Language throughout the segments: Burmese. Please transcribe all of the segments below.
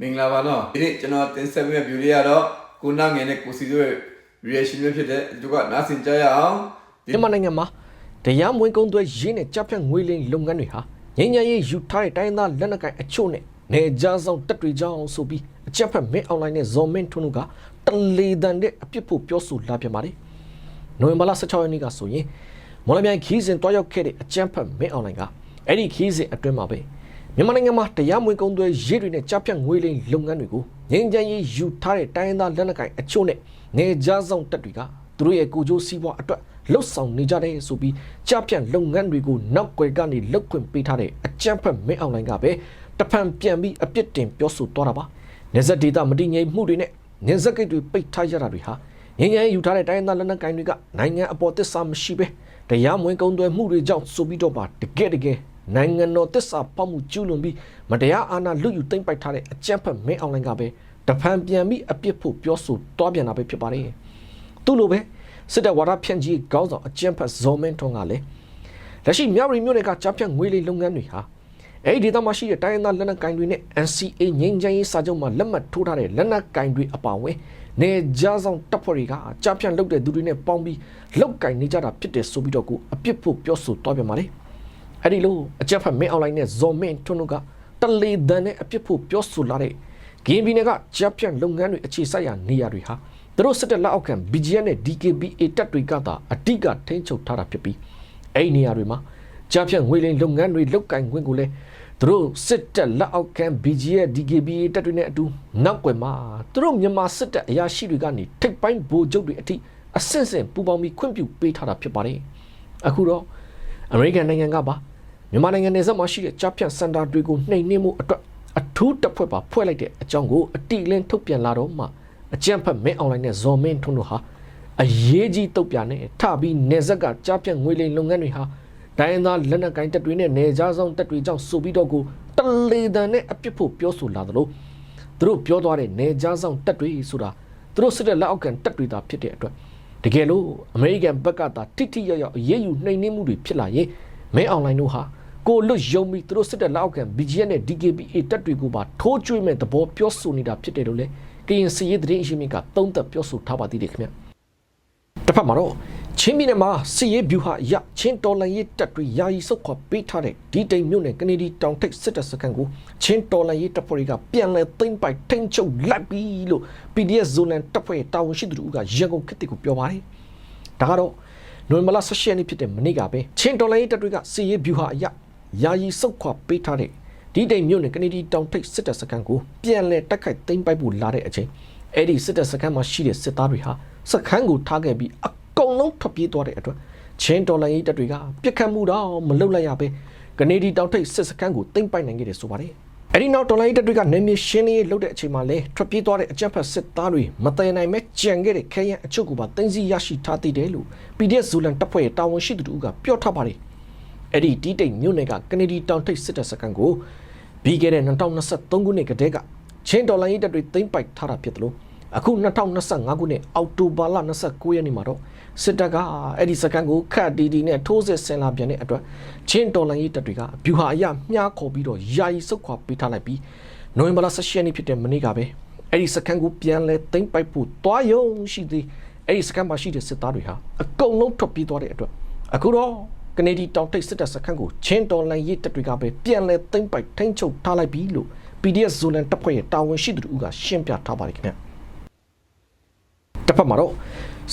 မင်္ဂလာပါနော်ဒီနေ့ကျွန်တော်တင်ဆက်ပေးမယ့် view လေးကတော့ကိုနာငယ်နဲ့ကိုစီတို့ရဲ့ reaction မျိုးဖြစ်တဲ့ဒီကနားဆင်ကြရအောင်ဒီမြန်မာနိုင်ငံမှာတရားမဝင်ကုန်သွယ်ရေးနဲ့ကြပ်ဖြတ်ငွေလိမ်လုပ်ငန်းတွေဟာငញ្ញရေးယူထားတဲ့တိုင်းသားလက်နက်ကိုင်အချို့နဲ့နေကြားဆောင်တက်တွေကြောင်းဆိုပြီးအကြက်ဖက်မင်းအွန်လိုင်းနဲ့ဇော်မင်းထွန်းတို့ကတလေတန်တဲ့အပြစ်ဖို့ပြောဆိုလာပြန်ပါတယ်။နိုဝင်ဘာလ16ရက်နေ့ကဆိုရင်မော်လမြိုင်ခီးစဉ်တွားရောက်ခဲ့တဲ့အကြက်ဖက်မင်းအွန်လိုင်းကအဲ့ဒီခီးစဉ်အတွင်းမှာပဲ မြန်မာနိုင်ငံမှာတရားမဝင်ကုန်သွယ်ရေးတွေနဲ့ကြားဖြတ်ငွေလိမ်လုပ်ငန်းတွေကိုငြိမ်းချမ်းရေးယူထားတဲ့တိုင်းရင်းသားလက်နက်ကိုင်အချို့နဲ့နေကြားဆောင်တပ်တွေကသူတို့ရဲ့ကိုကြိုးစီးပွားအတွက်လှုပ်ဆောင်နေကြတဲ့ဆိုပြီးကြားဖြတ်လုပ်ငန်းတွေကိုနောက်ွယ်ကနေလောက်ခွင့်ပေးထားတဲ့အကြမ်းဖက်မင်းအောင်လိုင်ကပဲတဖန်ပြန်ပြီးအပြစ်တင်ပြောဆိုသွားတာပါ။နေဆက်ဒေတာမတိငြိမ်မှုတွေနဲ့နေဆက်ကိတ်တွေပိတ်ထားရတာတွေဟာငြိမ်းချမ်းရေးယူထားတဲ့တိုင်းရင်းသားလက်နက်ကိုင်တွေကနိုင်ငံအပေါ်သစ္စာမရှိပဲတရားမဝင်ကုန်သွယ်မှုတွေကြောင့်ဆိုပြီးတော့ပါတကယ်တကယ် နိုင်ငံတော်သစ္စာပေါက်မှုကျူးလွန်ပြီးမတရားအာဏာလွတ်ယူသိမ်းပိုက်ထားတဲ့အကြမ်းဖက်မင်းအွန်လိုင်းကပဲတဖန်ပြန်ပြီးအပြစ်ဖို့ပြောဆိုသွားပြန်တာပဲဖြစ်ပါတယ်သူ့လိုပဲစစ်တပ်ဝါဒဖြန့်ကြီးခေါင်းဆောင်အကြမ်းဖက်ဇော်မင်းထွန်းကလည်းလက်ရှိမြောက်ရီမြို့နယ်ကကြားဖြတ်ငွေလေးလုပ်ငန်းတွေဟာအဲ့ဒီဒေသမှာရှိတဲ့တိုင်းရင်းသားလက်နက်ကိုင်တွေနဲ့ NCA ငြိမ်းချမ်းရေးစာချုပ်မှာလက်မှတ်ထိုးထားတဲ့လက်နက်ကိုင်တွေအပါအဝင်နေကြားဆောင်တပ်ဖွဲ့တွေကကြားဖြတ်လုပ်တဲ့သူတွေနဲ့ပေါင်းပြီးလောက်ကင်နေကြတာဖြစ်တယ်ဆိုပြီးတော့ကိုအပြစ်ဖို့ပြောဆိုသွားပြန်ပါလေ အဲ့ဒီလိုအကြက်ဖက်မင်းအွန်လိုင်းနဲ့ဇော်မင်းထွန်းတို့ကတလေတန်နဲ့အပြစ်ဖို့ပြောဆိုလာတဲ့ဂင်းဘီနယ်ကကြားဖြတ်လုပ်ငန်းတွေအခြေစိုက်ရာနေရာတွေဟာသူတို့စစ်တပ်လက်အောက်ခံ BGN နဲ့ DKBA တပ်တွေကသာအတိကထိန်းချုပ်ထားတာဖြစ်ပြီးအဲ့ဒီနေရာတွေမှာကြားဖြတ်ငွေလိမ်လုပ်ငန်းတွေလုတ်ကင်ခွင့်ကိုလည်းသူတို့စစ်တပ်လက်အောက်ခံ BGN DKBA တပ်တွေနဲ့အတူနောက်ွယ်မှာသူတို့မြန်မာစစ်တပ်အရာရှိတွေကနေထိပ်ပိုင်းဗိုလ်ချုပ်တွေအထိအဆင့်ဆင့်ပူပေါင်းပြီးခွင့်ပြုပေးထားတာဖြစ်ပါတယ်အခုတော့အမေရိကန်နိုင်ငံကပါ မြန်မာနိုင်ငံနယ်စပ်မှာရှိတဲ့ကြားဖြတ်စင်တာတွေကိုနှိမ်နင်းမှုအတွက်အထူးတပ်ဖွဲ့ပါဖွဲ့လိုက်တဲ့အကြောင်းကိုအတိအလင်းထုတ်ပြန်လာတော့မှအကြံဖက်မင်းအွန်လိုင်းနဲ့ဇော်မင်းထွန်းတို့ဟာအရေးကြီးတုတ်ပြန်နဲ့ထပြီးနေဇက်ကကြားပြန့်ငွေလိမ်လုပ်ငန်းတွေဟာဒိုင်းသားလက်နက်ကိုင်တပ်တွေနဲ့နေကြားဆောင်တပ်တွေကြောင့်ဆိုပြီးတော့ကိုတလေတန်နဲ့အပြစ်ဖို့ပြောဆိုလာသလိုသူတို့ပြောသွားတဲ့နေကြားဆောင်တပ်တွေဆိုတာသူတို့စစ်တဲ့လက်အောက်ခံတပ်တွေသာဖြစ်တဲ့အတွက်တကယ်လို့အမေရိကန်ဘက်ကသာတိတိယောက်ယောက်အရေးယူနှိမ်နင်းမှုတွေဖြစ်လာရင်မင်းအွန်လိုင်းတို့ဟာ ကိုလွတ်ယုံပြီးသူတို့စစ်တဲ့လက်အောက်ခံ BGN နဲ့ DKBA တပ်တွေကိုပါထိုးကျွေးမဲ့သဘောပြောဆိုနေတာဖြစ်တယ်လို့လေကရင်စီရေးသတင်းအရှိမြင့်ကသုံးသပ်ပြောဆိုထားပါသေးတယ်ခင်ဗျတစ်ဖက်မှာတော့ချင်းပြည်နယ်မှာစီရေးဗျူဟာအရချင်းတော်လန်ရေးတပ်တွေယာယီဆုတ်ခွာပေးထားတဲ့ဒီတိမ်မြို့နယ်ကနေဒီတောင်ထိပ်စစ်တပ်စခန်းကိုချင်းတော်လန်ရေးတပ်ဖွဲ့တွေကပြန်လည်သိမ်းပိုက်ထိန်းချုပ်လိုက်ပြီလို့ PDF ဇိုလန်တပ်ဖွဲ့တာဝန်ရှိသူတို့ကရန်ကုန်ခေတ်ကိုပြောပါတယ်ဒါကတော့နိုဝင်ဘာလ16ရက်နေ့ဖြစ်တဲ့မနေ့ကပဲချင်းတော်လိုင်းတပ်တွေကစီရေးဗျူဟာအရ ယာယီစုတ်ခွာပေးထားတဲ့ဒီတိမ်မြို့နယ်ကနေဒီတောင်ထိပ်စစ်တပ်စခန်းကိုပြန်လည်တိုက်ခိုက်သိမ်းပိုက်ဖို့လာတဲ့အချိန်အဲ့ဒီစစ်တပ်စခန်းမှာရှိတဲ့စစ်သားတွေဟာစခန်းကိုထားခဲ့ပြီးအကုန်လုံးထွက်ပြေးသွားတဲ့အတွက်ချင်းတော်လိုင်းတပ်တွေကပြစ်ခတ်မှုတော့မလုပ်လိုက်ရပဲကနေဒီတောင်ထိပ်စစ်စခန်းကိုသိမ်းပိုက်နိုင်ခဲ့တယ်ဆိုပါတယ်အဲ့ဒီနောက်တော်လိုင်းတပ်တွေကနေမြေရှင်းလင်းရေးလုပ်တဲ့အချိန်မှာလဲထွက်ပြေးသွားတဲ့အကြမ်းဖက်စစ်သားတွေမတည်နိုင်မဲ့ကြံခဲ့တဲ့ခဲယံအချုပ်ကိုပါတင်စီရရှိထားသေးတယ်လို့ PDF ဇူလန်တပ်ဖွဲ့ရဲ့တာဝန်ရှိသူတို့ကပြောထားပါတယ် အဲ့ဒီတီးတိတ်မြို့နယ်ကကနေဒီတောင်ထိပ်စစ်တပ်စခန်းကိုပြီးခဲ့တဲ့2023ခုနှစ်ကတည်းကချင်းဒေါ်လာရေးတပ်တွေသိမ်းပိုက်ထားတာဖြစ်တယ်လို့အခု2025ခုနှစ်အောက်တိုဘာလ29ရက်နေ့မှာတော့စစ်တပ်ကအဲ့ဒီစကန်ကိုခတ်တီတီနဲ့ထိုးစစ်ဆင်လာပြန်တဲ့အတွက်ချင်းတော်လန်ရေးတပ်တွေကဗျူဟာအရမြားခေါ်ပြီးတော့ယာယီစုတ်ခွာပေးထားလိုက်ပြီးနိုဝင်ဘာလ16ရက်နေ့ဖြစ်တဲ့မနေ့ကပဲအဲ့ဒီစကန်ကိုပြန်လဲသိမ်းပိုက်ဖို့တွားယုံရှိသေးအဲ့ဒီစကန်မှာရှိတဲ့စစ်သားတွေဟာအကုန်လုံးထွက်ပြေးသွားတဲ့အတွက်အခုတော့ ကနေဒီတောင်ထိပ်စစ်တပ်စခန်းကိုချင်းတော်လန်ရေးတပ်တွေကပဲပြန်လဲသိမ်းပိုက်ထိန်းချုပ်ထားလိုက်ပြီလို့ PDF ဇိုလန်တပ်ဖွဲ့ရဲ့တာဝန်ရှိသူတို့ကရှင်းပြထားပါတယ်ခင်ဗျတစ်ဖက်မှာတော့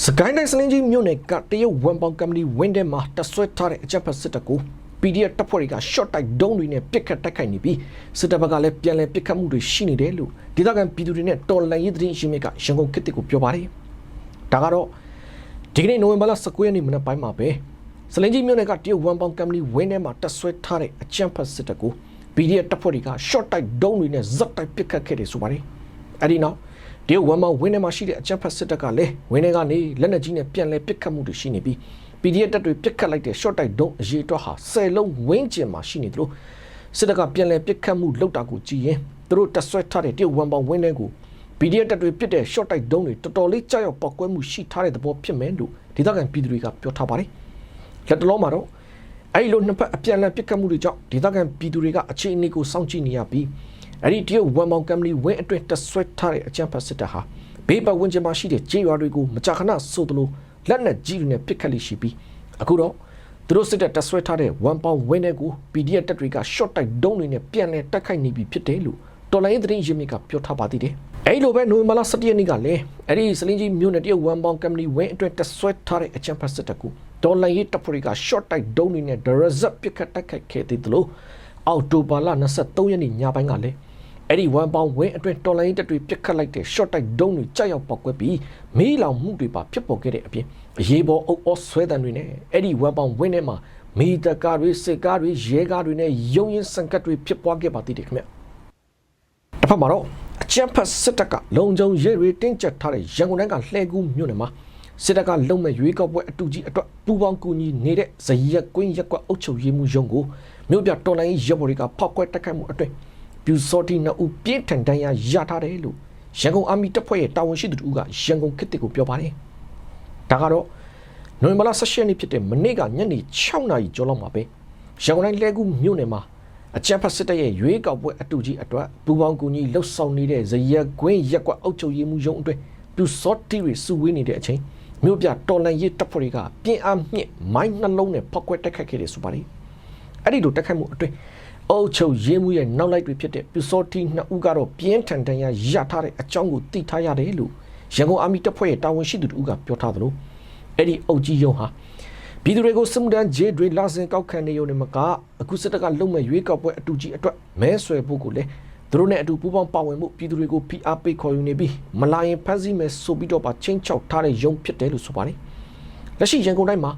စကိုင်းတိုင်းစလင်းကြီးမြို့နယ်ကတရုတ်ဝန်ပေါင်ကမ္ပဏီဝင်းထဲမှာတဆွဲထားတဲ့အကြပ်ဖက်စစ်တပ်ကို PDF တပ်ဖွဲ့တွေက short တိုက်ဒုံးတွေနဲ့ပစ်ခတ်တိုက်ခိုက်နေပြီးစစ်တပ်ဘက်ကလည်းပြန်လည်ပစ်ခတ်မှုတွေရှိနေတယ်လို့ဒေသခံပြည်သူတွေနဲ့တော်လှန်ရေးသတင်းရှင်မြစ်ကရန်ကုန်ခေတ်ကိုပြောပါတယ်။ဒါကတော့ဒီကနေ့နိုဝင်ဘာလ19ရက်နေ့မနက်ပိုင်းမှာပဲ စလင်းကြီးမြို့နယ်ကတရုတ်ဝန်ပေါင်ကမ္ပဏီဝင်းထဲမှာတဆွဲထားတဲ့အကြပ်ဖက်စစ်တပ်ကို PDF တပ်ဖွဲ့တွေက short တိုက်ဒုံးတွေနဲ့ဇက်တိုက်ပစ်ခတ်ခဲ့တယ်ဆိုပါတယ်။အဲဒီနောက်တရုတ်ဝန်မောင်ဝင်းထဲမှာရှိတဲ့အကြမ်းဖက်စစ်တပ်ကလည်းဝင်းထဲကနေလက်နက်ကြီးနဲ့ပြန်လဲပစ်ခတ်မှုတွေရှိနေပြီး PDF တပ်တွေပစ်ခတ်လိုက်တဲ့ short တိုက်ဒုံးအရေးအတွက်ဟာ10လုံးဝင်းကျင်မှာရှိနေသလိုစစ်တပ်ကပြန်လဲပစ်ခတ်မှုလောက်တာကိုကြည်ရင်သူတို့တက်ဆွဲထားတဲ့တရုတ်ဝန်ပေါင်ဝင်းထဲကို PDF တပ်တွေပစ်တဲ့ short တိုက်ဒုံးတွေတော်တော်လေးကြောက်ရွံ့ပောက်ကွဲမှုရှိထားတဲ့သဘောဖြစ်မယ်လို့ဒေသခံပြည်သူတွေကပြောထားပါတယ် လက်တလုံးမှာတော့အဲ့လိုနှစ်ဖက်အပြန်အလှန်ပစ်ခတ်မှုတွေကြောင့်ဒေသခံပြည်သူတွေကအခြေအနေကိုစောင့်ကြည့်နေရပြီးအဲ့ဒီတရုတ်ဝန်မောင်ကမ်ပဏီဝင်းအတွင်းတဆွဲထားတဲ့အကြံဖတ်စစ်တပ်ဟာဘေးပတ်ဝန်းကျင်မှာရှိတဲ့ကြေးရွာတွေကိုမကြာခဏဆိုသလိုလက်နက်ကြီးတွေနဲ့ပစ်ခတ်လိရှိပြီးအခုတော့သူတို့စစ်တပ်တဆွဲထားတဲ့ဝန်ပေါင်ဝင်းတွေကို PDF တပ်တွေက short တိုက်ဒုံးတွေနဲ့ပြန်လည်တိုက်ခိုက်နေပြီဖြစ်တယ်လို့တော်လိုင်းသတင်းရင်းမြစ်ကပြောထားပါသေးတယ်။အဲဒီလိုပဲနိုဝင်ဘာလ17ရက်နေ့ကလည်းအဲ့ဒီစလင်းကြီးမြို့နယ်တရုတ်ဝန်ပေါင်ကမ်ပဏီဝင်းအတွင်းတဆွဲထားတဲ့အကြံဖတ်စစ်တပ်ကို တော်လိုင်းရေးတပ်ဖွဲ့တွေက short တိုက်ဒုံးတွေနဲ့ direct ပစ်ခတ်တိုက်ခိုက်ခဲ့သေးတယ်လို့အောက်တိုဘာလ23ရက်နေ့ညပိုင်းကလည်းအဲ့ဒီဝန်ပေါင်ဝင်းအတွင်းတော်လိုင်းတပ်တွေပြစ်ခတ်လိုက်တဲ့ short တိုက်ဒုံးတွေကြောက်ရောက်ပောက်ကွဲပြီးမီးလောင်မှုတွေပါဖြစ်ပေါ်ခဲ့တဲ့အပြင်အရေးပေါ်အုပ်အောဆွဲတံတွေနဲ့အဲ့ဒီဝန်ပေါင်ဝင်းထဲမှာမီတကားတွေစစ်ကားတွေရဲကားတွေနဲ့ရုံရင်စံကတ်တွေဖြစ်ပွားခဲ့ပါသေးတယ်ခင်ဗျတစ်ဖက်မှာတော့အချမ်းဖတ်စစ်တပ်ကလုံခြုံရေးတွေတင်းကျပ်ထားတဲ့ရန်ကုန်တိုင်းကလှဲကူးမြို့နယ်မှာ စစ်တပ်ကလုံမဲ့ရွေးကောက်ပွဲအတူကြီးအတွက်ပူပေါင်းကူညီနေတဲ့ဇရက်ကွင်းရက်ကွက်အုပ်ချုပ်ရေးမှုရုံးကိုမြို့ပြတော်လိုင်းရပ်ဘော်တွေကဖောက်ခွဲတက်ခိုက်မှုအတွင်းပြူစောတိနှစ်ဦးပြင်းထန်တန်းရရထားတယ်လို့ရန်ကုန်အာမီတပ်ဖွဲ့ရဲ့တာဝန်ရှိသူတို့ကရန်ကုန်ခေတ်တစ်ကိုပြောပါတယ်ဒါကတော့နိုဝင်ဘာလ16ရက်နေ့ဖြစ်တဲ့မနေ့ကညနေ6နာရီကျော်လောက်မှာပဲရန်ကုန်တိုင်းလဲကူမြို့နယ်မှာအကြံဖတ်စစ်တပ်ရဲ့ရွေးကောက်ပွဲအတူကြီးအတွက်ပူပေါင်းကူညီလှုပ်ဆောင်နေတဲ့ဇရက်ကွင်းရက်ကွက်အုပ်ချုပ်ရေးမှုရုံးအတွင်းပြူစောတိတွေစုဝေးနေတဲ့အချိန် မြို့ပြတော်လန်ရေးတပ်ဖွဲ့တွေကပြင်းအားမြင့်မိုင်းနှလုံးနဲ့ဖောက်ခွဲတိုက်ခိုက်ခဲ့တယ်ဆိုပါတယ်အဲ့ဒီလိုတိုက်ခိုက်မှုအတွင်းအုပ်ချုပ်ရေးမှုရဲ့နောက်လိုက်တွေဖြစ်တဲ့ပြူစောတိနှစ်ဦးကတော့ပြင်းထန်တန်ရာရထားတဲ့အကြောင်းကိုသိထားရတယ်လို့ရန်ကုန်အာမီတပ်ဖွဲ့ရဲ့တာဝန်ရှိသူတို့ကပြောထားသလိုအဲ့ဒီအုပ်ကြီးယုံဟာပြည်သူတွေကိုစစ်မှုထမ်းဂျေတွေလာစင်ကောက်ခံနေရုံနဲ့မကအခုစစ်တပ်ကလုံမဲ့ရွေးကောက်ပွဲအတူကြီးအတွက်မဲဆွယ်ဖို့ကိုလည်း သူတို့နဲ့အတူပူးပေါင်းပါဝင်မှုပြည်သူတွေကိုဖိအားပေးခေါ်ယူနေပြီးမလာရင်ဖမ်းဆီးမယ်ဆိုပြီးတော့ပါချင်းချောက်ထားတဲ့ယုံဖြစ်တယ်လို့ဆိုပါတယ်လက်ရှိရန်ကုန်တိုင်းမှာ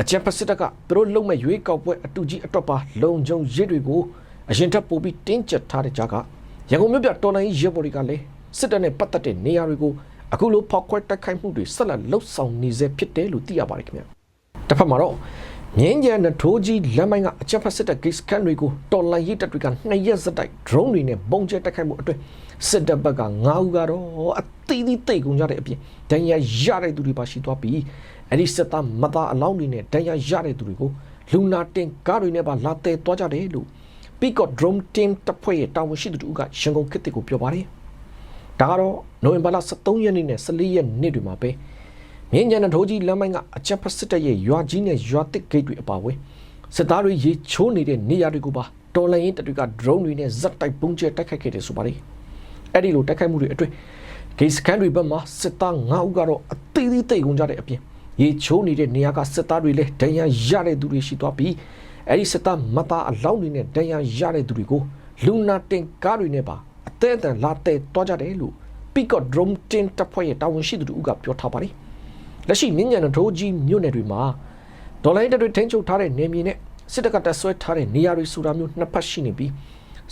အကြံဖက်စစ်တပ်ကသူတို့လုံမဲ့ရွေးကောက်ပွဲအတူကြီးအတွက်ပါလုံခြုံရစ်တွေကိုအရင်ထပ်ပို့ပြီးတင်းကျပ်ထားတဲ့ကြားကရန်ကုန်မြို့ပြတော်လိုင်းရဲဘော်တွေကလည်းစစ်တပ်နဲ့ပတ်သက်တဲ့နေရာတွေကိုအခုလိုဖောက်ခွဲတိုက်ခိုက်မှုတွေဆက်လက်လှုပ်ဆောင်နေစေဖြစ်တယ်လို့သိရပါတယ်ခင်ဗျာတစ်ဖက်မှာတော့ မြင်းကြံနဲ့ထိုးကြီးလမ်းမိုင်းကအချက်ဖက်စစ်တပ်ဂိတ်စကန်တွေကိုတော်လိုင်းရေးတပ်တွေကနှစ်ရက်စတိုက် drone တွေနဲ့ပုံကျဲတိုက်ခိုက်မှုအတွင်းစစ်တပ်ဘက်က9ဦးကတော့အသီးသီးတိတ်ကုန်ကြတဲ့အပြင်ဒဏ်ရာရတဲ့သူတွေပါရှိသွားပြီးအဲ့ဒီစစ်သားမသားအလောင်းတွေနဲ့ဒဏ်ရာရတဲ့သူတွေကိုလူနာတင်ကားတွေနဲ့ပါလာတဲသွားကြတယ်လို့ Peacock Drone Team တပ်ဖွဲ့ရဲ့တာဝန်ရှိသူတို့ကရန်ကုန်ခေတ်ကိုပြောပါတယ်ဒါကတော့နိုဝင်ဘာလ23ရက်နေ့နဲ့14ရက်နေ့တွေမှာပဲ မြင်းကြံတဲ့ထိုးကြီးလမ်းမိုင်းကအချက်ဖက်စစ်တပ်ရဲ့ရွာကြီးနဲ့ရွာတစ်ဂိတ်တွေအပါအဝင်စစ်သားတွေရေချိုးနေတဲ့နေရာတွေကိုပါတော်လိုင်းရင်တပ်တွေက drone တွေနဲ့ဇက်တိုက်ပုံကျဲတိုက်ခိုက်ခဲ့တယ်ဆိုပါတယ်အဲ့ဒီလိုတိုက်ခိုက်မှုတွေအတွင်းဂိတ်စကန်တွေဘက်မှာစစ်သား9ဦးကတော့အသေးသေးတိတ်ကုန်ကြတဲ့အပြင်ရေချိုးနေတဲ့နေရာကစစ်သားတွေလည်းဒဏ်ရာရတဲ့သူတွေရှိသွားပြီးအဲ့ဒီစစ်သားမသားအလောင်းတွေနဲ့ဒဏ်ရာရတဲ့သူတွေကိုလူနာတင်ကားတွေနဲ့ပါအသေးအံလာတဲ့တွားကြတယ်လို့ Peacock Drone Team တပ်ဖွဲ့ရဲ့တာဝန်ရှိသူတို့ကပြောထားပါတယ် လက်ရှိမြင်းညံတဲ့ဒိုးကြီးမြို့နယ်တွေမှာဒေါ်လာတပ်တွေထိန်းချုပ်ထားတဲ့နေမြေနဲ့စစ်တပ်ကတပ်ဆွဲထားတဲ့နေရာတွေဆိုတာမျိုးနှစ်ဖက်ရှိနေပြီး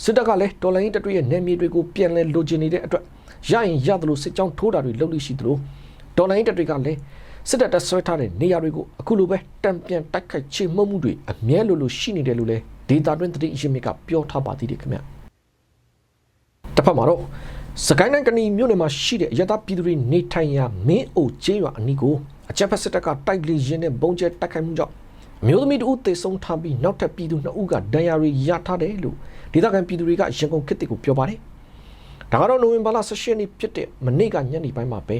စစ်တပ်ကလည်းဒေါ်လာတပ်တွေရဲ့နေမြေတွေကိုပြန်လဲလိုချင်နေတဲ့အတွက်ရရင်ရသလိုစစ်ကြောင်းထိုးတာတွေလုပ်လို့ရှိသလိုဒေါ်လာတပ်တွေကလည်းစစ်တပ်တပ်ဆွဲထားတဲ့နေရာတွေကိုအခုလိုပဲတံပြန်တိုက်ခိုက်ချေမှုမှုတွေအမြဲလိုလိုရှိနေတယ်လို့လည်းဒေတာတွင်တတိအရင်မြစ်ကပြောထားပါသေးတယ်ခင်ဗျတစ်ဖက်မှာတော့ စကိုင်းတိုင်းကဏီမြို့နယ်မှာရှိတဲ့ရတပြည်သူတွေနေထိုင်ရာမင်းအိုကျေးရွာအနီးကိုအကြမ်းဖက်စစ်တပ်ကတိုက်လေရင်နဲ့ပုံကျဲတိုက်ခိုက်မှုကြောင့်အမျိုးသမီးတို့သေဆုံးထားပြီးနောက်ထပ်ပြည်သူနှစ်ဦးကဒဏ်ရာတွေရထားတယ်လို့ဒေသခံပြည်သူတွေကရန်ကုန်ခေတ်ကိုပြောပါတယ်။ဒါကတော့နိုဝင်ဘာလ16ရက်နေ့ဖြစ်တဲ့မနေ့ကညနေပိုင်းမှာပဲ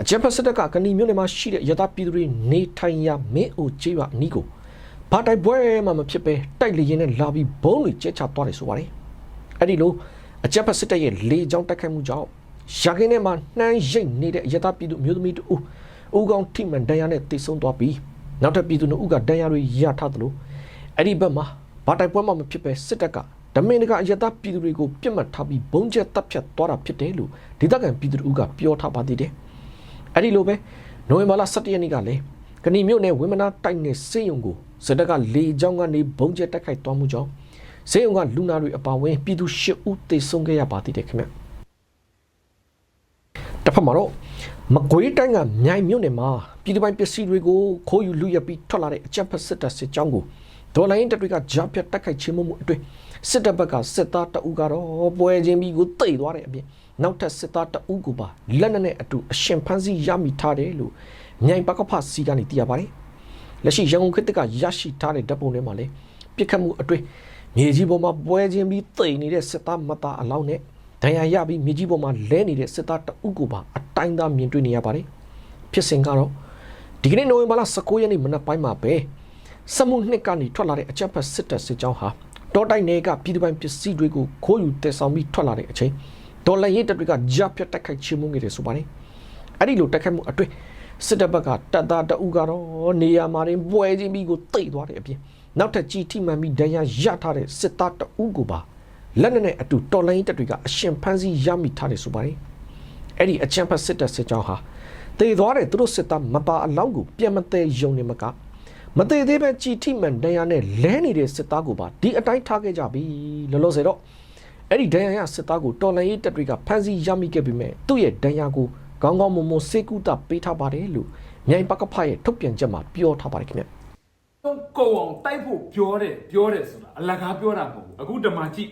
အကြမ်းဖက်စစ်တပ်ကကဏီမြို့နယ်မှာရှိတဲ့ရတပြည်သူတွေနေထိုင်ရာမင်းအိုကျေးရွာအနီးကိုဘာတိုက်ပွဲမှမဖြစ်ပဲတိုက်လေရင်နဲ့လာပြီးဘုံတွေကျဲချသွားတယ်ဆိုပါတယ်။အဲ့ဒီလို အကြက်ဖက်စစ်တပ်ရဲ့လေကြောင်းတိုက်ခိုက်မှုကြောင့်ရာခင်းထဲမှာနှမ်းရိတ်နေတဲ့အရတာပြည်သူမျိုးသမီးတို့ဦးကောင်ထိမှန်ဒဏ်ရာနဲ့တိတ်ဆုံးသွားပြီးနောက်ထပ်ပြည်သူတို့ဦးကဒဏ်ရာတွေရထားသလိုအဲ့ဒီဘက်မှာဘာတိုက်ပွဲမှမဖြစ်ပဲစစ်တပ်ကဓမင်းတကအရတာပြည်သူတွေကိုပြစ်မှတ်ထားပြီးဘုံကျက်တပ်ဖြတ်သွားတာဖြစ်တယ်လို့ဒေသခံပြည်သူတို့ကပြောထားပါသေးတယ်အဲ့ဒီလိုပဲနိုဝင်ဘာလ17ရက်နေ့ကလည်းကဏီမြို့နယ်ဝင်းမနာတိုက်နယ်စေယုံကိုစစ်တပ်ကလေကြောင်းကနေဘုံကျက်တိုက်ခိုက်သွားမှုကြောင့် ဈေးုံကလူနာတွေအပါအဝင်ပြည်သူ၈ဦးသေဆုံးခဲ့ရပါသေးတယ်ခင်ဗျတစ်ဖက်မှာတော့မကွေးတိုင်းကမြိုင်မြို့နယ်မှာပြည်သူပိုင်ပစ္စည်းတွေကိုခိုးယူလူရက်ပြီးထွက်လာတဲ့အကြမ်းဖက်စစ်တပ်စစ်ကြောင်းကိုဒေါ်လာရင်းတပ်တွေကဂျာပြတ်တိုက်ခိုက်ခြင်းမှုအတွင်းစစ်တပ်ဘက်ကစစ်သားတအုပ်ကတော့ပွဲချင်းပြီးကိုတိတ်သွားတဲ့အပြင်နောက်ထပ်စစ်သားတအုပ်ကိုပါလက်နက်နဲ့အတူအရှင်ဖမ်းဆီးရမိထားတယ်လို့မြိုင်ပကဖစီကနေသိရပါတယ်လက်ရှိရန်ကုန်ခေတ်ကရရှိထားတဲ့ဓာတ်ပုံထဲမှာလည်းပြစ်ခတ်မှုအတွင်း မြေကြီးပေါ်မှာပွဲချင်းပြီးတိမ်နေတဲ့စစ်သားမသားအလောင်းနဲ့ဒဏ်ရာရပြီးမြေကြီးပေါ်မှာလဲနေတဲ့စစ်သားတအုပ်ကိုပါအတိုင်းသားမြင်တွေ့နေရပါတယ်ဖြစ်စဉ်ကတော့ဒီကနေ့နိုဝင်ဘာလ19ရက်နေ့မနက်ပိုင်းမှာပဲစက်မှုနှစ်ကနေထွက်လာတဲ့အချက်ဖက်စစ်တပ်စစ်ကြောင်းဟာတောတိုက်နယ်ကပြည်သူပိုင်ပစ္စည်းတွေကိုခိုးယူတည်ဆောင်ပြီးထွက်လာတဲ့အချိန်ဒေါ်လာရင်းတပ်တွေကကြားဖြတ်တိုက်ခိုက်ချေမှုငယ်တယ်ဆိုပါတယ်အဲ့ဒီလိုတိုက်ခိုက်မှုအတွင်းစစ်တပ်ဘက်ကတပ်သားတအုပ်ကတော့နေရာမှာတင်ပွဲချင်းပြီးကိုတိတ်သွားတဲ့အပြင် နောက်ထပ်ကြီးထိမှန်ပြီးဒဏ်ရာရထားတဲ့စစ်သားတအုပ်ကိုပါလက်နက်နဲ့အတူတော်လိုင်းတပ်တွေကအရှင်ဖမ်းဆီးရမိထားတယ်ဆိုပါတယ်အဲ့ဒီအချမ်းဖတ်စစ်တပ်စစ်ကြောင်းဟာတေသွားတဲ့သူတို့စစ်သားမပါအလောင်းကိုပြန်မသေးယုံနေမကမသေးသေးပဲကြည်ထိမှန်ဒဏ်ရာနဲ့လဲနေတဲ့စစ်သားကိုပါဒီအတိုင်းထားခဲ့ကြပြီလောလောဆယ်တော့အဲ့ဒီဒဏ်ရာရစစ်သားကိုတော်လန်ရေးတပ်တွေကဖမ်းဆီးရမိခဲ့ပေမဲ့သူ့ရဲ့ဒဏ်ရာကိုကောင်းကောင်းမွန်မွန်စေကူတာပေးထားပါတယ်လို့မြိုင်ပကဖရဲ့ထုတ်ပြန်ချက်မှာပြောထားပါတယ်ခင်ဗျတော့ ကုံအောင်တိုက်ဖို့ပြောတယ်ပြောတယ်ဆိုတာအလကားပြောတာမဟုတ်ဘူးအခုဓမ္မကြည့်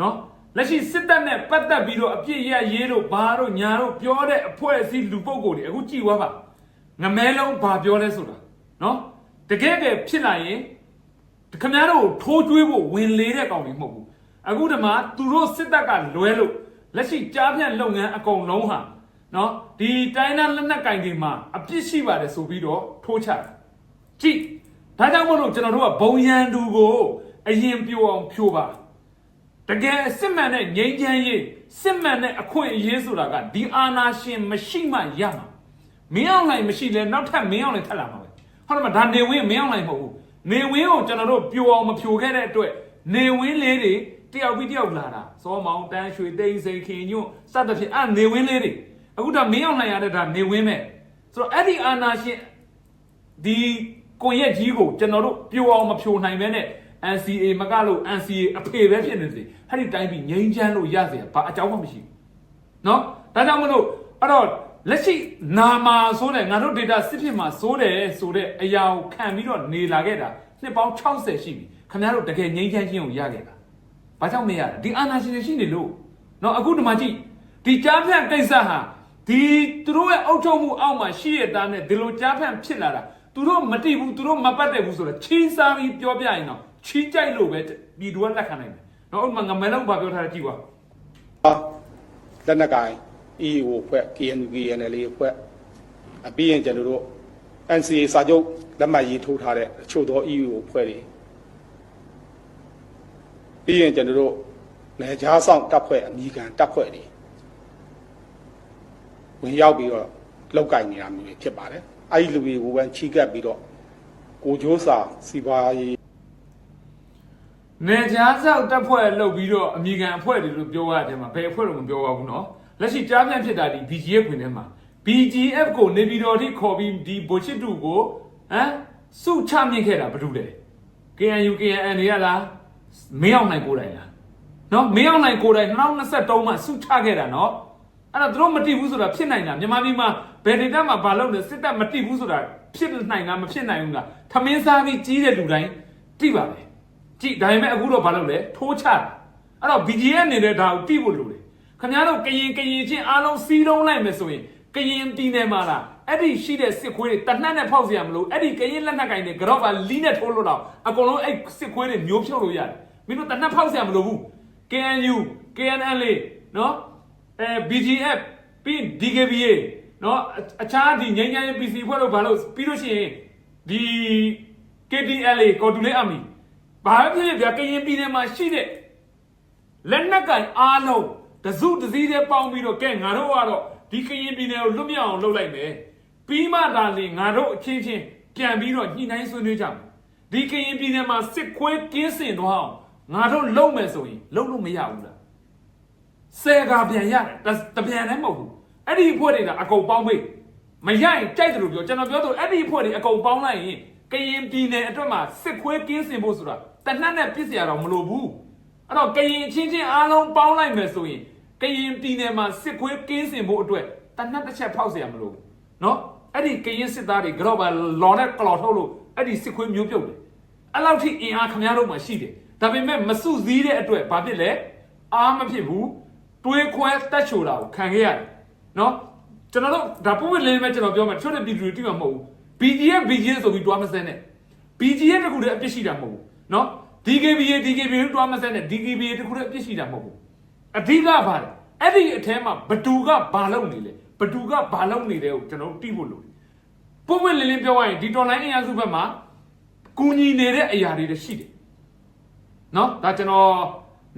နော်လက်ရှိစစ်တပ်နဲ့ပတ်သက်ပြီးတော့အပြစ်ရရေးတို့ဘာတို့ညာတို့ပြောတဲ့အဖွဲ့အစည်းလူပုဂ္ဂိုလ်တွေအခုကြည့်သွားပါငမဲလုံးဘာပြောလဲဆိုတာနော်တကယ်တကယ်ဖြစ်လာရင်ခင်ဗျားတို့ကိုထိုးကျွေးဖို့ဝင်လေတဲ့ကောင်တွေမဟုတ်ဘူးအခုဓမ္မသူတို့စစ်တပ်ကလွဲလို့လက်ရှိကြားဖြတ်လုပ်ငန်းအကုန်လုံးဟာနော်ဒီတိုင်းသားလက်နက်ကင်တွေမှာအပြစ်ရှိပါတယ်ဆိုပြီးတော့ထိုးချတယ်ကြည့် ဒါကြောင့်မို့လို့ကျွန်တော်တို့ကဘုံရန်သူကိုအရင်ပြိုအောင်ဖြိုပါတကယ်စစ်မှန်တဲ့ငြိမ်းချမ်းရေးစစ်မှန်တဲ့အခွင့်အရေးဆိုတာကဒီအာနာရှင်မရှိမှရမှာမင်းအောင်နိုင်မရှိလဲနောက်ထပ်မင်းအောင်နိုင်ထပ်လာမှာပဲဟုတ်တယ်မဒါနေဝင်းမင်းအောင်နိုင်မဟုတ်ဘူးနေဝင်းကိုကျွန်တော်တို့ပြိုအောင်မဖြိုခဲ့တဲ့အတွက်နေဝင်းလေးတွေတယောက်ပြီးတယောက်လာတာစောမောင်တန်းရွှေသိန်းစိန်ခင်ညွန့်စသဖြင့်အဲ့နေဝင်းလေးတွေအခုဒါမင်းအောင်နိုင်ရတဲ့ဒါနေဝင်းပဲဆိုတော့အဲ့ဒီအာနာရှင်ဒီ ကွန်ရက်ကြီးကိုကျွန်တော်တို့ပြိုအောင်မဖြိုနိုင်ပဲနဲ့ NCA မကလို့ NCA အဖေပဲဖြစ်နေစေအဲ့ဒီတိုင်းပြည်ငြိမ်းချမ်းလို့ရစေဘာအကြောင်းမှမရှိဘူးเนาะဒါကြောင့်မလို့အဲ့တော့လက်ရှိနာမာဆိုတဲ့ငါတို့ data စစ်ဖြစ်မှာစိုးတယ်ဆိုတဲ့အရာကိုခံပြီးတော့နေလာခဲ့တာနှစ်ပေါင်း60ရှိပြီခင်ဗျားတို့တကယ်ငြိမ်းချမ်းခြင်းကိုရခဲ့တာဘာကြောင့်မရတာဒီအာနာရှင်တွေရှိနေလို့เนาะအခုဒီမှာကြည့်ဒီကြားဖြတ်ကိစ္စဟာဒီသူတို့ရဲ့အုပ်ချုပ်မှုအောက်မှာရှိရတဲ့နဲ့ဒီလိုကြားဖြတ်ဖြစ်လာတာ သူတို့မတိဘူးသူတို့မပတ်တယ်ဘူးဆိုတော့ချီးစားပြီးပြောပြရင်တော့ချီးကြိုက်လို့ပဲပြည်သူကလက်ခံနိုင်တယ်။နော်ဥပမာငမဲလုံးဘာပြောထားလဲကြည့်ပါလက်နက်ကိုင် EAO ဖွဲ့ KNU KNL ဖွဲ့အပြီးရင်ကျွန်တော်တို့ NCA စာချုပ်လက်မှတ်ရေးထိုးထားတဲ့အချို့သော EAO ဖွဲ့တွေပြီးရင်ကျွန်တော်တို့နေကြားဆောင်တပ်ဖွဲ့အမိခံတပ်ဖွဲ့တွေဝင်ရောက်ပြီးတော့လောက်ကင်နေတာမျိုးတွေဖြစ်ပါတယ် အဲ့ဒီလူတွေကိုပဲချီးကပ်ပြီးတော့ကိုကျိုးစာစီပါရေး။နေကြားဆောက်တပ်ဖွဲ့လုပ်ပြီးတော့အမိခံအဖွဲ့တွေလို့ပြောရတဲ့မှာဘယ်အဖွဲ့လို့မပြောပါဘူးနော်။လက်ရှိကြားပြန်ဖြစ်တာဒီ BGF ခွင်ထဲမှာ BGF ကိုနေပြည်တော်ထိခေါ်ပြီးဒီဘိုချစ်တူကိုဟမ်စုချမြင့်ခဲ့တာဘာလို့လဲ။ KNU KNN တွေကလားမင်းအောင်နိုင်ကိုယ်တိုင်လား။နော်မင်းအောင်နိုင်ကိုယ်တိုင်2023မှာစုချခဲ့တာနော်။ အဲ့တော့သူတို့မတိဘူးဆိုတာဖြစ်နိုင်တာမြန်မာပြည်မှာဘယ်ဒေသမှာဘာလုပ်လဲစစ်တပ်မတိဘူးဆိုတာဖြစ်နိုင်လားမဖြစ်နိုင်ဘူးလားထမင်းစားပြီးကြီးတဲ့လူတိုင်းတိပါပဲကြည့်ဒါပေမဲ့အခုတော့ဘာလုပ်လဲထိုးချတာအဲ့တော့ BGF အနေနဲ့ဒါကိုတိဖို့လိုတယ်ခင်ဗျားတို့ကရင်ကရင်ချင်းအားလုံးစီးလုံးလိုက်မယ်ဆိုရင်ကရင်ပြည်နယ်မှာလားအဲ့ဒီရှိတဲ့စစ်ခွေးတွေတနှက်နဲ့ဖောက်စီရမလို့အဲ့ဒီကရင်လက်နက်ကိုင်တွေကတော့ပါလီးနဲ့ထိုးလို့တော့အကုန်လုံးအဲ့စစ်ခွေးတွေမျိုးဖြုတ်လို့ရတယ်မင်းတို့တနှက်ဖောက်စီရမလို့ဘူး KNU KNL နော် အဲ BGF ပြီး DKBA နော်အခြားဒီငိမ့်ငိုင်း PC ဖွဲ့လို့ဘာလို့ပြီးလို့ရှိရင်ဒီ KTLA ကော်တူလေးအမီဘာဖြစ်ဖြစ်ဗျာကရင်ပြည်နယ်မှာရှိတဲ့လက်နက်ကန်အားလုံးတစုတစည်းတည်းပေါင်းပြီးတော့ကဲငါတို့ကတော့ဒီကရင်ပြည်နယ်ကိုလွတ်မြောက်အောင်လုပ်လိုက်မယ်ပြီးမှသာလေငါတို့အချင်းချင်းပြန်ပြီးတော့ညှိနှိုင်းဆွေးနွေးကြမယ်ဒီကရင်ပြည်နယ်မှာစစ်ခွေးကင်းစင်သွားအောင်ငါတို့လုပ်မယ်ဆိုရင်လုပ်လို့မရဘူးလား ဆယ်ကပြန်ရတယ်တပြန်လည်းမဟုတ်ဘူးအဲ့ဒီအဖွဲ့တွေကအကုန်ပေါင်းပေးမရရင်ကြိုက်တယ်လို့ပြောကျွန်တော်ပြောတော့အဲ့ဒီအဖွဲ့တွေအကုန်ပေါင်းလိုက်ရင်ကရင်ပြည်နယ်အတွက်မှာစစ်ခွေးကင်းစင်ဖို့ဆိုတာတနတ်နဲ့ပြစ်စရာတော့မလိုဘူးအဲ့တော့ကရင်ချင်းချင်းအားလုံးပေါင်းလိုက်မယ်ဆိုရင်ကရင်ပြည်နယ်မှာစစ်ခွေးကင်းစင်ဖို့အတွက်တနတ်တစ်ချက်ဖောက်စရာမလိုဘူးနော်အဲ့ဒီကရင်စစ်သားတွေကြော့ပါလော်နဲ့ကလော်ထုတ်လို့အဲ့ဒီစစ်ခွေးမျိုးပြုတ်တယ်အဲ့လောက်ထိအင်အားခမများတို့မှာရှိတယ်ဒါပေမဲ့မစုစည်းတဲ့အတွက်ဘာဖြစ်လဲအားမဖြစ်ဘူး တွေးခွဲတက်ချိုတာကိုခံခဲ့ရတယ်နော်ကျွန်တော်တို့ဒါပုံမှန်လေးမဲ့ကျွန်တော်ပြောမယ်ချွတ်တဲ့ပြည်သူတွေတိမှာမဟုတ်ဘူး BGF BGF ဆိုပြီးတွားမစင်းနဲ့ BGF တခုတည်းအပြစ်ရှိတာမဟုတ်ဘူးနော် DKBA DKBA တွားမစင်းနဲ့ DKBA တခုတည်းအပြစ်ရှိတာမဟုတ်ဘူးအဓိကဘာလဲအဲ့ဒီအထဲမှာဘသူကဘာလုပ်နေလဲဘသူကဘာလုပ်နေလဲကိုကျွန်တော်တို့တိဖို့လိုတယ်ပုံမှန်လေးလေးပြောရရင်ဒီတော်လိုင်းအင်အားစုဘက်မှာကူညီနေတဲ့အရာတွေရှိတယ်နော်ဒါကျွန်တော်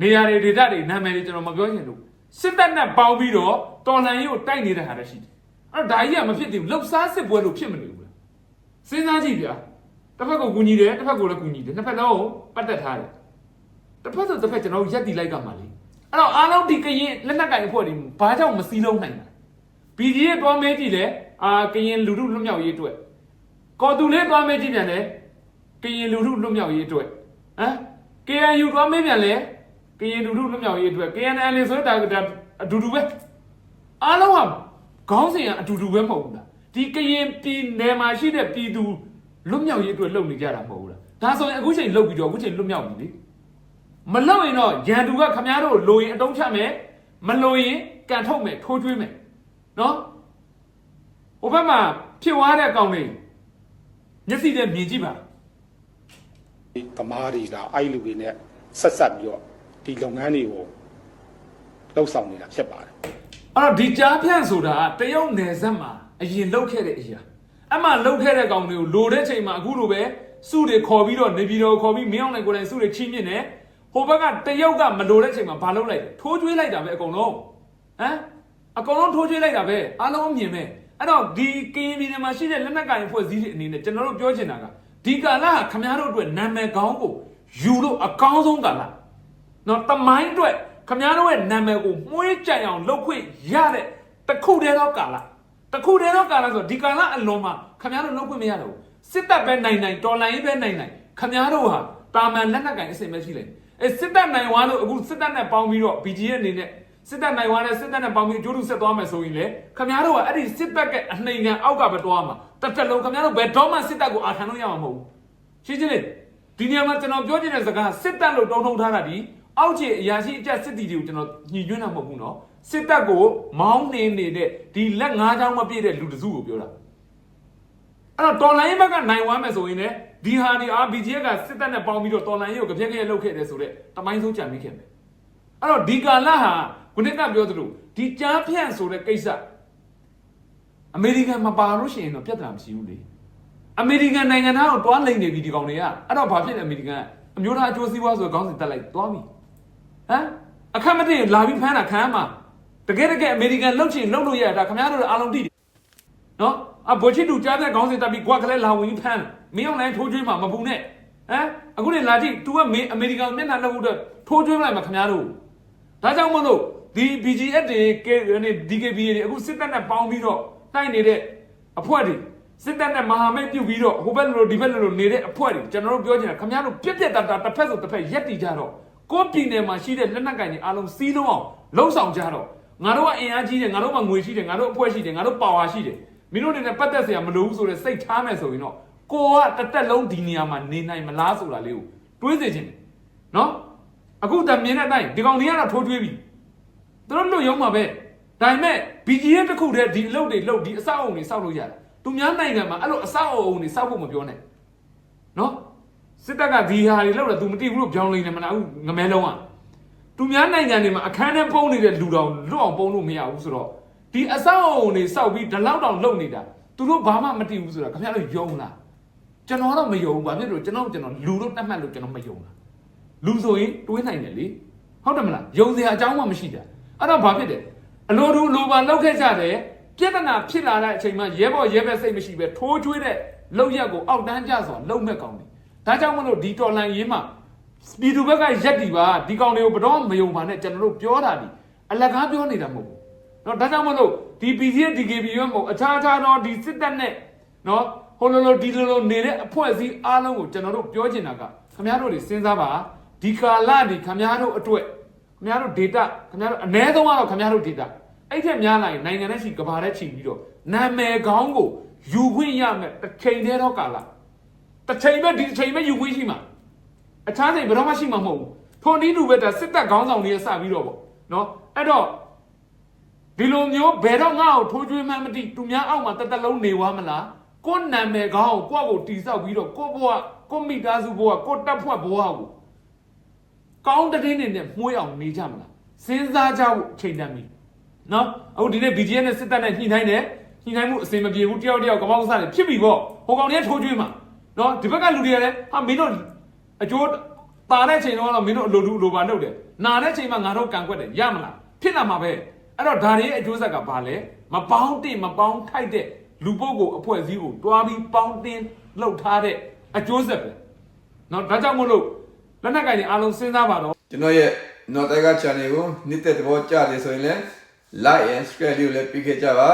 နေရာတွေဒေသတွေနာမည်တွေကျွန်တော်မပြောချင်လို့ စစ်တပ်နဲ့ပေါင်းပြီးတော့တော်လှန်ရေးကိုတိုက်နေတဲ့ဟာတည်းရှိတယ်အဲ့တော့ဒါကြီးကမဖြစ်သေးဘူးလှုပ်ရှားစစ်ပွဲလို့ဖြစ်မနေဘူးလားစဉ်းစားကြည့်ဗျာတစ်ဖက်ကကူညီတယ်တစ်ဖက်ကလည်းကူညီတယ်နှစ်ဖက်လုံးကိုပတ်သက်ထားတယ်တစ်ဖက်ဆိုတစ်ဖက်ကျွန်တော်တို့ရက်တီလိုက်ကမှလေအဲ့တော့အားလုံးဒီကရင်လက်နက်ကင်အဖွဲ့တွေဘာကြောင့်မစည်းလုံးနိုင်တာပြည်ကြီးရဲ့သွားမဲကြည့်လေအာကရင်လူထုလွတ်မြောက်ရေးအတွက်ကော်တူလေးသွားမဲကြည့်ပြန်လေကရင်လူထုလွတ်မြောက်ရေးအတွက်ဟမ် KNU သွားမဲပြန်လေ ကရင်လူထုလွတ်မြောက်ရေးအတွက် KNL ဆိုတာဒါအတူတူပဲအားလုံးဟာခေါင်းစဉ်ကအတူတူပဲမဟုတ်ဘူးလားဒီကရင်ပြည်နယ်မှာရှိတဲ့ပြည်သူလွတ်မြောက်ရေးအတွက်လုပ်နေကြတာမဟုတ်ဘူးလားဒါဆိုရင်အခုချိန်လုပ်ပြီးတော့အခုချိန်လွတ်မြောက်ပြီလေမလုပ်ရင်တော့ရန်သူကခမားတို့လိုရင်အတုံးချမယ်မလိုရင်ကန်ထုတ်မယ်ထိုးကျွေးမယ်နော်ဟိုဘက်မှာဖြစ်သွားတဲ့အကောင်လေးမျက်စိနဲ့မြင်ကြည့်ပါသမားတွေဒါအဲ့လူတွေနဲ့ဆက်ဆက်ပြီးတော့ ဒီလုပ်ငန်းတွေကိုလှုပ်ဆောင်နေတာဖြစ်ပါတယ်အဲ့တော့ဒီကြားဖြန့်ဆိုတာကတရုတ်နယ်စပ်မှာအရင်လှုပ်ခဲ့တဲ့အရာအမှလှုပ်ခဲ့တဲ့ကောင်တွေကိုလိုတဲ့ချိန်မှာအခုလိုပဲစုတွေခေါ်ပြီးတော့နေပြည်တော်ကိုခေါ်ပြီးမင်းအောင်နိုင်ကိုယ်တိုင်စုတွေချင်းမြင့်နေဟိုဘက်ကတရုတ်ကမလိုတဲ့ချိန်မှာဘာလုပ်လိုက်လဲထိုးကျွေးလိုက်တာပဲအကုန်လုံးဟမ်အကုန်လုံးထိုးကျွေးလိုက်တာပဲအားလုံးအမြင်ပဲအဲ့တော့ဒီကရင်ပြည်နယ်မှာရှိတဲ့လက်နက်ကိုင်အဖွဲ့အစည်းတွေအနေနဲ့ကျွန်တော်တို့ပြောချင်တာကဒီကာလကခမားတို့အတွက်နာမည်ကောင်းကိုယူလို့အကောင်းဆုံးကာလ နော်တမိုင်းအတွက်ခမည်းတော်ရဲ့နာမည်ကိုမှုေးကြိုင်အောင်လုပ်ခွင့်ရတဲ့တစ်ခုတည်းသောကာလတစ်ခုတည်းသောကာလဆိုဒီကာလအလွန်မှာခမည်းတော်လုပ်ခွင့်မရတော့ဘူးစစ်တပ်ပဲနိုင်နိုင်တော်လိုင်းပဲနိုင်နိုင်ခမည်းတော်ဟာတာမန်လက်နက်ကင်အစင်ပဲရှိလိုက်အဲစစ်တပ်နိုင်သွားလို့အခုစစ်တပ်နဲ့ပေါင်းပြီးတော့ BG ရဲ့အနေနဲ့စစ်တပ်နိုင်သွားတဲ့စစ်တပ်နဲ့ပေါင်းပြီးအကျိုးတူဆက်သွားမယ်ဆိုရင်လေခမည်းတော်ကအဲ့ဒီစစ်တပ်ကအနှိမ်ခံအောက်ကပဲတွားမှာတစ်တက်လုံးခမည်းတော်ဘယ်တော့မှစစ်တပ်ကိုအာခံလို့ရမှာမဟုတ်ဘူးရှင်းချင်းလေဒီနေရာမှာကျွန်တော်ပြောချင်တဲ့စကားစစ်တပ်လို့တုံးထုံထားတာဒီ အောက်ခြေအရာရှိအကြက်စစ်တီတွေကိုကျွန်တော်ညှိညွှန်းတာမဟုတ်ဘူးနော်စစ်တပ်ကိုမောင်းနှင်နေတဲ့ဒီလက်ငါးချောင်းမပြည့်တဲ့လူတစုကိုပြောတာအဲ့တော့တော်လိုင်းဘက်ကနိုင်ဝမ်းမယ်ဆိုရင်လည်းဒီဟာဒီ RBG ကစစ်တပ်နဲ့ပေါင်းပြီးတော့တော်လိုင်းရုပ်ကြပြက်ကြက်လုပ်ခဲ့တယ်ဆိုတော့တမိုင်းဆုံးကြံမိခဲ့မယ်အဲ့တော့ဒီကာလဟာခုနကပြောသလိုဒီကြားဖြန့်ဆိုတဲ့ကိစ္စအမေရိကန်မပါလို့ရှိရင်တော့ပြဿနာမရှိဘူးလေအမေရိကန်နိုင်ငံသားကိုတွားလိမ့်နေပြီဒီကောင်တွေကအဲ့တော့ဘာဖြစ်လဲအမေရိကန်အမျိုးသားအကျိုးစီးပွားဆိုတဲ့ခေါင်းစဉ်တက်လိုက်တွားပြီ ဟမ်အခက်မတင်လာပြီးဖမ်းတာခံရမှာတကယ်တကယ်အမေရိကန်လှုပ်ချင်လှုပ်လို့ရတာခင်ဗျားတို့အားလုံးသိတယ်နော်အဘိုချစ်တူကြားတဲ့ခေါင်းစဉ်တက်ပြီးကွာကလေးလာဝင်ဖမ်းမင်းအောင်နိုင်ထိုးကျွေးမှာမပူနဲ့ဟမ်အခုနေလာကြည့် तू ကမေအမေရိကန်မျက်နှာလှုပ်ဖို့အတွက်ထိုးကျွေးမလိုက်မှာခင်ဗျားတို့ဒါကြောင့်မလို့ဒီ BGF တွေ DKBA တွေအခုစစ်တပ်နဲ့ပေါင်းပြီးတော့တိုက်နေတဲ့အဖွဲ့တွေစစ်တပ်နဲ့မဟာမိတ်ပြုတ်ပြီးတော့ဟိုဘက်လိုဒီဘက်လိုနေတဲ့အဖွဲ့တွေကျွန်တော်တို့ပြောချင်တာခင်ဗျားတို့ပြက်ပြက်တတာတစ်ဖက်ဆိုတစ်ဖက်ရက်တီကြတော့ ကိုပြည်နယ်မှာရှိတဲ့လက်နက်ကင်တွေအားလုံးစီးလုံးအောင်လှုပ်ဆောင်ကြတော့ငါတို့ကအင်အားကြီးတယ်ငါတို့ကငွေရှိတယ်ငါတို့အဖွဲ့ရှိတယ်ငါတို့ပါဝါရှိတယ်မင်းတို့တွေနဲ့ပတ်သက်စရာမလိုဘူးဆိုတော့စိတ်ထားမယ်ဆိုရင်တော့ကိုကတတက်လုံးဒီနေရာမှာနေနိုင်မလားဆိုတာလေးကိုတွေးစေခြင်းနော်အခုတမြင်တဲ့အတိုင်းဒီကောင်တွေကတော့ထိုးထွေးပြီသူတို့လွတ်ရုံမှာပဲဒါပေမဲ့ BGF တခုတည်းဒီအလုပ်တွေလုပ်ဒီအဆောက်အုံတွေစောက်လို့ရတယ်သူများနိုင်ငံမှာအဲ့လိုအဆောက်အုံတွေစောက်ဖို့မပြောနဲ့ စစ်တပ်ကဒီဟာတွေလောက်တယ် तू မသိဘူးလို့ပြောင်းလိမ့်နေမလားအခုငမဲလုံးอ่ะသူများနိုင်ငံတွေမှာအခန်းထဲပုံနေတဲ့လူတော်လွတ်အောင်ပုံလို့မရဘူးဆိုတော့ဒီအဆောက်အအုံတွေစောက်ပြီးဒီလောက်တောင်လုံနေတာသူတို့ဘာမှမသိဘူးဆိုတာခင်ဗျားတို့ယုံလားကျွန်တော်တော့မယုံဘူးဘာဖြစ်လို့ကျွန်တော်ကျွန်တော်လူတို့တတ်မှတ်လို့ကျွန်တော်မယုံလားလူဆိုရင်တွေးနိုင်တယ်လေဟုတ်တယ်မလားယုံစရာအကြောင်းမှမရှိတာအဲ့တော့ဘာဖြစ်တယ်အလိုတူလိုပါလောက်ခဲ့ကြတယ် ပြဿနာဖြစ်လာတဲ့အချိန်မှာရဲဘော်ရဲဘက်စိတ်မရှိပဲထိုးကျွေးတဲ့လောက်ရက်ကိုအောက်တန်းကျစွာလုံမဲ့ကောင်းတယ်။ ဒါကြောင့်မလို့ဒီတော်လန်ရေးမှာပြည်သူဘက်ကရက်တီပါဒီကောင်တွေကိုဘယ်တော့မယုံပါနဲ့ကျွန်တော်တို့ပြောတာဒီအလကားပြောနေတာမဟုတ်ဘူး။နော်ဒါကြောင့်မလို့ဒီ PCA DKB ရွက်မဟုတ်အခြားခြားတော့ဒီစစ်တပ်နဲ့နော်ဟိုလိုလိုဒီလိုလိုနေတဲ့အဖွဲ့အစည်းအားလုံးကိုကျွန်တော်တို့ပြောချင်တာကခင်ဗျားတို့တွေစဉ်းစားပါဒီကာလဒီခင်ဗျားတို့အတွက်ခင်ဗျားတို့ data ခင်ဗျားတို့အ ਨੇ ဆုံးကတော့ခင်ဗျားတို့ data အဲ့ထက်များလာရင်နိုင်ငံနဲ့ရှိကဘာနဲ့ချိန်ပြီးတော့နာမည်ကောင်းကိုယူခွင့်ရမယ်တစ်ချိန်တည်းတော့ကာလ တစ်ချိန်ပဲဒီတစ်ချိန်ပဲယူခွင့်ရှိမှာအခြားချိန်ဘယ်တော့မှရှိမှာမဟုတ်ဘူးထိုနည်းလူပဲဒါစစ်တပ်ခေါင်းဆောင်တွေစပြီးတော့ပေါ့နော်အဲ့တော့ဒီလိုမျိုးဘယ်တော့ငါ့ကိုထိုးကျွေးမှန်းမသိသူများအောက်မှာတက်တက်လုံးနေွားမလားကိုယ်နာမည်ကောင်းကိုကိုယ့်ကိုတီဆောက်ပြီးတော့ကိုယ့်ဘဝကိုယ့်မိသားစုဘဝကိုယ့်တပ်ဖွဲ့ဘဝကိုကောင်းတဲ့တင်းတွေနဲ့မှုေးအောင်နေကြမလားစဉ်းစားကြဖို့အချိန်တန်ပြီနော်အခုဒီနေ့ BGN နဲ့စစ်တပ်နဲ့ညှိနှိုင်းတယ်ညှိနှိုင်းမှုအစင်မပြေဘူးတယောက်တယောက်ကမောက်စားတယ်ဖြစ်ပြီပေါ့ဟိုကောင်တွေကထိုးကျွေးမှာ နော်ဒီဘက်ကလူတွေကလည်းဟာမင်းတို့အကျိုးပါတဲ့ချိန်တော့မင်းတို့အလိုတူအလိုပါလုပ်တယ်နာတဲ့ချိန်မှာငါတို့ကန်ကွက်တယ်ရမလားဖြစ်လာမှာပဲအဲ့တော့ဒါတွေရဲ့အကျိုးဆက်ကဘာလဲမပေါင်းတင်မပေါင်းထိုက်တဲ့လူပုဂ္ဂိုလ်အဖွဲ့အစည်းကိုတွားပြီးပေါင်းတင်လှုပ်ထားတဲ့အကျိုးဆက်ပဲနော်ဒါကြောင့်မို့လို့လက်နက်ကင်တွေအားလုံးစဉ်းစားပါတော့ကျွန်တော်ရဲ့ North Tiger Channel ကိုနှစ်သက်သဘောကျတယ်ဆိုရင်လည်း like and subscribe လေးကိုလည်းပြီးခဲ့ကြပါ